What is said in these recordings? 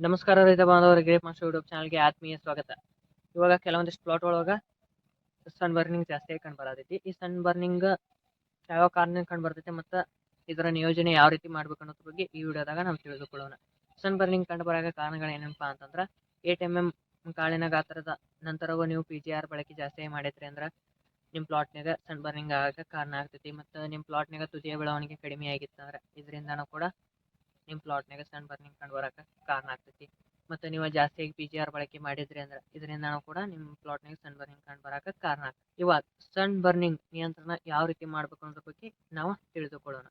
ನಮಸ್ಕಾರ ರೈತ ಬಾಂಧವರಿಗೆ ಮಾಸ್ಟರ್ ಯೂಟ್ಯೂಬ್ ಚಾನಲ್ಗೆ ಆತ್ಮೀಯ ಸ್ವಾಗತ. ಇವಾಗ ಕೆಲವೊಂದಿಷ್ಟು ಪ್ಲಾಟ್ ಒಳಗೆ ಸನ್ ಬರ್ನಿಂಗ್ ಜಾಸ್ತಿ ಕಂಡು ಬರತೈತಿ. ಈ ಸನ್ ಬರ್ನಿಂಗ್ ಯಾವ ಕಾರಣ ಕಂಡು ಬರ್ತೈತಿ ಮತ್ತು ಇದರ ನಿಯೋಜನೆ ಯಾವ ರೀತಿ ಮಾಡ್ಬೇಕು ಅನ್ನೋದ್ರ ಬಗ್ಗೆ ಈ ವಿಡಿಯೋದಾಗ ನಾವು ತಿಳಿದುಕೊಳ್ಳೋಣ. ಸನ್ ಬರ್ನಿಂಗ್ ಕಂಡು ಬರೋ ಕಾರಣಗಳು ಏನಪ್ಪ ಅಂತಂದ್ರೆ ಏಟ್ ಎಂ ಎಂ ಕಾಳಿನ ಗಾತ್ರದ ನಂತರವೂ ನೀವು ಪಿ ಜಿ ಆರ್ ಬಳಕೆ ಜಾಸ್ತಿ ಮಾಡೈತ್ರಿ ಅಂದ್ರೆ ನಿಮ್ಮ ಪ್ಲಾಟ್ನಾಗ ಸನ್ ಬರ್ನಿಂಗ್ ಆಗಕ್ಕೆ ಕಾರಣ ಆಗ್ತೈತಿ. ಮತ್ತು ನಿಮ್ಮ ಪ್ಲಾಟ್ನಾಗ ತುದಿಯ ಬೆಳವಣಿಗೆ ಕಡಿಮೆ ಆಗಿತ್ತಂದ್ರೆ, ಇದರಿಂದನೂ ಕೂಡ ನಿಮ್ಮ ಪ್ಲಾಟ್ನಾಗ ಸಣ್ಣ ಬರ್ನಿಂಗ್ ಕಂಡು ಬರೋಕೆ ಕಾರಣ ಆಗ್ತೈತಿ. ಮತ್ತು ನೀವು ಜಾಸ್ತಿಯಾಗಿ ಪಿ ಜಿ ಆರ್ ಬಳಕೆ ಮಾಡಿದ್ರಿ ಅಂದ್ರೆ ನಾವು ಕೂಡ ನಿಮ್ಮ ಪ್ಲಾಟ್ನಾಗ ಸನ್ ಬರ್ನಿಂಗ್ ಕಂಡು ಬರೋಕೆ ಕಾರಣ ಆಗ್ತದೆ ಇವಾಗ ಸನ್ ಬರ್ನಿಂಗ್ ನಿಯಂತ್ರಣ ಯಾವ ರೀತಿ ಮಾಡ್ಬೇಕು ಅನ್ನೋದ್ರ ಬಗ್ಗೆ ನಾವು ತಿಳಿದುಕೊಳ್ಳೋಣ.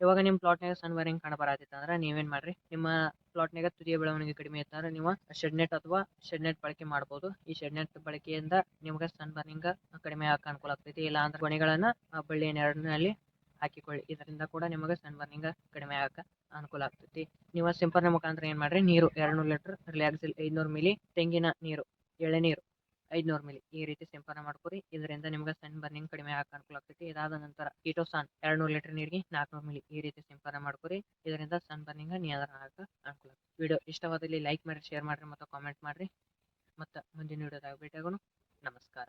ಇವಾಗ ನಿಮ್ಮ ಪ್ಲಾಟ್ನಾಗ ಸಣ್ಣ ಬರ್ನಿಂಗ್ ಕಂಡು ಬರತ್ತಿತ್ತು ಅಂದ್ರೆ ನೀವೇನು ಮಾಡ್ರಿ? ನಿಮ್ಮ ಪ್ಲಾಟ್ನಾಗ ತುದಿಯ ಬೆಳವಣಿಗೆ ಕಡಿಮೆ ಇತ್ತಂದ್ರೆ ನೀವು ಶೆಡ್ ನೆಟ್ ಅಥವಾ ಶೆಡ್ ನೆಟ್ ಬಳಕೆ ಮಾಡ್ಬೋದು. ಈ ಶೆಡ್ ನೆಟ್ ಬಳಕೆಯಿಂದ ನಿಮಗೆ ಸನ್ ಬರ್ನಿಂಗ್ ಕಡಿಮೆ ಆಗಕ್ಕೆ ಅನುಕೂಲ ಆಗ್ತೈತಿ. ಇಲ್ಲ ಅಂದ್ರೆ ಗೊನೆಗಳನ್ನ ಬಳ್ಳಿ ನೆರಳಿನಲ್ಲಿ ಹಾಕಿಕೊಳ್ಳಿ. ಇದರಿಂದ ಕೂಡ ನಿಮಗೆ ಸನ್ ಬರ್ನಿಂಗ್ ಕಡಿಮೆ ಆಗಕ್ಕೆ ಅನುಕೂಲ ಆಗ್ತೈತಿ. ನೀವು ಸಿಂಪರಣೆ ಮುಖಾಂತರ ಏನು ಮಾಡ್ರಿ? ನೀರು ಎರಡ್ನೂರು ಲೀಟರ್ ರಿಲ್ಯಾಕ್ಸಿಲ್ ಐದುನೂರು ಮಿಲಿ ತೆಂಗಿನ ನೀರು ಎಳೆನೀರು ಐದುನೂರು ಮಿಲಿ ಈ ರೀತಿ ಸಿಂಪರಣೆ ಮಾಡ್ಕೊರಿ. ಇದರಿಂದ ನಿಮ್ಗೆ ಸನ್ ಬರ್ನಿಂಗ್ ಕಡಿಮೆ ಆಗಕ್ಕೆ ಅನುಕೂಲ ಆಗ್ತೈತಿ. ಇದಾದ ನಂತರ ಕೀಟೋಸಾನ್ ಎರಡ್ನೂರು ಲೀಟರ್ ನೀರಿಗೆ ನಾಲ್ಕುನೂರು ಮಿಲಿ ಈ ರೀತಿ ಸಿಂಪರಣೆ ಮಾಡ್ಕೊರಿ. ಇದರಿಂದ ಸನ್ ಬರ್ನಿಂಗ್ ನಿಯಂತ್ರಣ ಆಗಕ್ಕೆ ಅನುಕೂಲ ವಿಡಿಯೋ ಇಷ್ಟವಾದಲ್ಲಿ ಲೈಕ್ ಮಾಡಿ ಶೇರ್ ಮಾಡಿರಿ ಮತ್ತು ಕಾಮೆಂಟ್ ಮಾಡಿರಿ. ಮತ್ತು ಮುಂದಿನ ವಿಡಿಯೋದಾಗ ಭೇಟಿಯಾಗೋಣ. ನಮಸ್ಕಾರ.